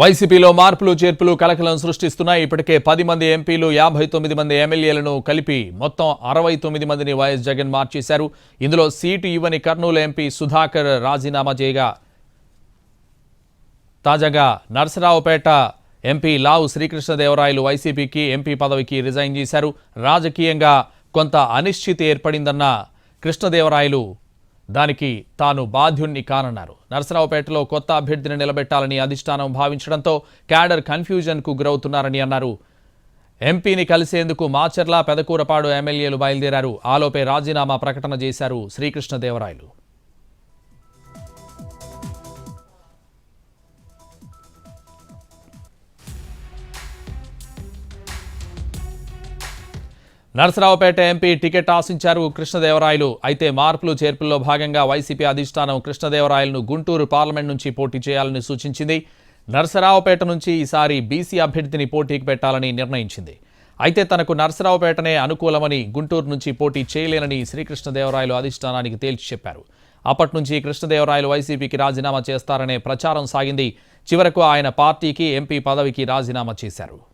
వైసీపీలో మార్పులు చేర్పులు కలకలం సృష్టిస్తున్నాయి. ఇప్పటికే పది మంది ఎంపీలు యాభై తొమ్మిది మంది ఎమ్మెల్యేలను కలిపి మొత్తం అరవై తొమ్మిది మందిని వైఎస్ జగన్ మార్చేశారు. ఇందులో సీటు ఇవ్వని కర్నూలు ఎంపీ సుధాకర్ రాజీనామా చేయగా తాజాగా నరసరావుపేట ఎంపీ లావు శ్రీకృష్ణదేవరాయలు వైసీపీకి ఎంపీ పదవికి రిజైన్ చేశారు. రాజకీయంగా కొంత అనిశ్చితి ఏర్పడిందన్న కృష్ణదేవరాయలు దానికి తాను బాధ్యుణ్ణి కానన్నారు. నరసరావుపేటలో కొత్త అభ్యర్థిని నిలబెట్టాలని అధిష్టానం భావించడంతో క్యాడర్ కన్ఫ్యూజన్కు గురవుతున్నారని అన్నారు. ఎంపీని కలిసేందుకు మాచర్ల పెదకూరపాడు ఎమ్మెల్యేలు బయలుదేరారు. ఆలోపే రాజీనామా ప్రకటన చేశారు శ్రీకృష్ణదేవరాయలు. నరసరావుపేట ఎంపీ టికెట్ ఆశించారు కృష్ణదేవరాయలు. అయితే మార్పులు చేర్పుల్లో భాగంగా వైసీపీ అధిష్టానం కృష్ణదేవరాయలను గుంటూరు పార్లమెంట్ నుంచి పోటీ చేయాలని సూచించింది. నరసరావుపేట నుంచి ఈసారి బీసీ అభ్యర్థిని పోటీకి పెట్టాలని నిర్ణయించింది. అయితే తనకు నరసరావుపేటనే అనుకూలమని గుంటూరు నుంచి పోటీ చేయలేనని శ్రీకృష్ణదేవరాయలు అధిష్టానానికి తేల్చి చెప్పారు. అప్పటి నుంచి కృష్ణదేవరాయలు వైసీపీకి రాజీనామా చేస్తారనే ప్రచారం సాగింది. చివరకు ఆయన పార్టీకి ఎంపీ పదవికి రాజీనామా చేశారు.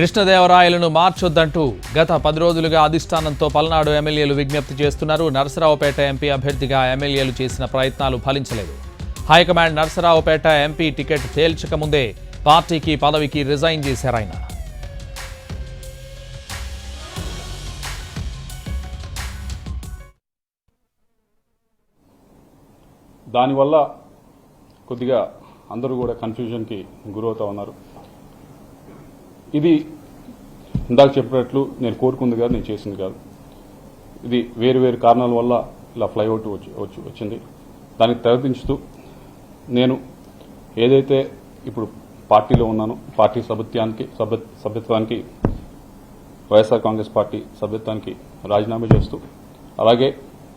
కృష్ణదేవరాయలను మార్చొద్దంటూ గత పది రోజులుగా అధిష్టానంతో పల్నాడు ఎమ్మెల్యేలు విజ్ఞప్తి చేస్తున్నారు. నరసరావుపేట ఎంపీ అభ్యర్థిగా ఎమ్మెల్యేలు చేసిన ప్రయత్నాలు ఫలించలేదు. High command Narasaraopet MP ticket తేల్చకముందే పార్టీకి పదవికి రిజైన్ చేశారాయన దానివల్ల కొద్దిగా అందరూ కూడా కన్ఫ్యూజన్కి గురవుతా ఉన్నారు. ఇది ఇందాక చెప్పినట్లు నేను కోరుకుంది కాదు నేను చేసింది కాదు. ఇది వేరు వేరు కారణాల వల్ల ఇలా ఫ్లైఓవర్ వచ్చి వచ్చి వచ్చింది. దానికి తెరదించుతూ నేను ఏదైతే ఇప్పుడు పార్టీలో ఉన్నానో పార్టీ సభ్యత్వానికి సభ్య సభ్యత్వానికి వైఎస్ఆర్ కాంగ్రెస్ పార్టీ సభ్యత్వానికి రాజీనామా చేస్తూ అలాగే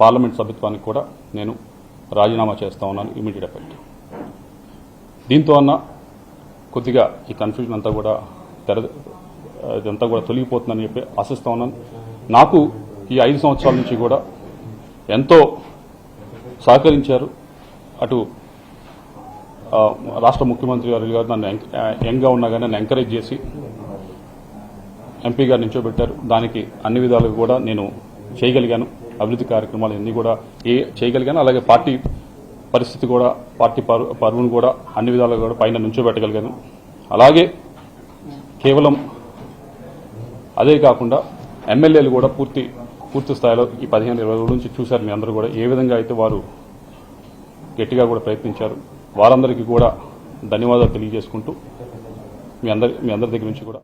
పార్లమెంట్ సభ్యత్వానికి కూడా నేను రాజీనామా చేస్తా ఉన్నాను ఇమీడియట్ ఎఫెక్ట్ దీంతో అన్న కొద్దిగా ఈ కన్ఫ్యూజన్ అంతా కూడా తెర ఇదంతా కూడా తొలగిపోతుందని చెప్పి ఆశిస్తా ఉన్నాను. నాకు ఈ ఐదు సంవత్సరాల నుంచి కూడా ఎంతో సహకరించారు. అటు రాష్ట్ర ముఖ్యమంత్రి గారు గారు నన్ను యంగ్గా ఉన్నా కానీ నన్ను ఎంకరేజ్ చేసి ఎంపీ గారు నిల్చోబెట్టారు. దానికి అన్ని విధాలుగా కూడా నేను చేయగలిగాను. అభివృద్ధి కార్యక్రమాలు అన్నీ కూడా ఏ చేయగలిగాను. అలాగే పార్టీ పరిస్థితి కూడా పార్టీ పరువును కూడా అన్ని విధాలుగా కూడా పైన నుంచోబెట్టగలిగాను. అలాగే కేవలం అదే కాకుండా ఎమ్మెల్యేలు కూడా పూర్తి పూర్తి స్థాయిలో ఈ పదిహేను ఇరవై రోజుల నుంచి చూశారు మీ అందరూ కూడా. ఏ విధంగా అయితే వారు గట్టిగా కూడా ప్రయత్నించారు వారందరికీ కూడా ధన్యవాదాలు తెలియజేసుకుంటూ మీ అందరి మీ అందరి దగ్గర నుంచి కూడా.